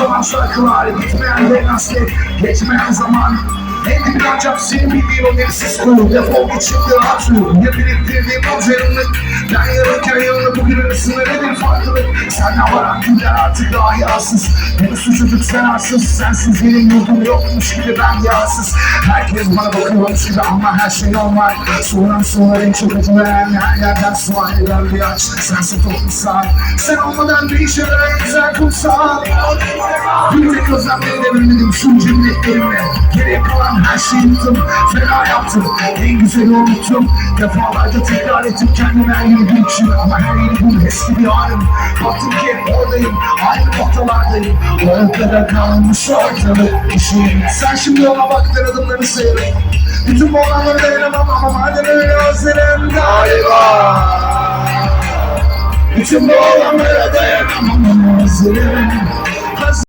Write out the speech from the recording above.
Olan şarkılar Bitmeyen bir hasret Geçmeyen zaman. Ancak senin bildiğin o nefsiz konu Defol git şimdi uyu Ne biriktirdiğim o zerrinlik Ben yarınken yanına bugün arasında nedir farklılık Senden var güller artık rahiyatsız Beni suçluluk sen arsız. Sensiz yerin yurdum yokmuş gibi ben yağsız Herkes bana bakıyormuş gibi ama her şey normal. Soğuran sular en çok acımayan her yerden sual eden bir aç. Sensin toplumsal. Sen olmadan değişir en güzel kumsal Bir özlemleri de bilmedim şu cümletlerimle Geriye kalan her şeyi unuttum Fena yaptım. En güzeli unuttum Defalarca tekrar ettim kendime her yeni bir için Ama her yeni bu eski bir ağrım Baktım ki hep oradayım Aynı noktalardayım. O kadar kalmış ortalık işim. Sen şimdi ona baktın adımları sayarım. Bütün bu olanlara dayanamam ama madem öyle özlerim galiba. Bütün bu olanlara dayanamam ama özlerim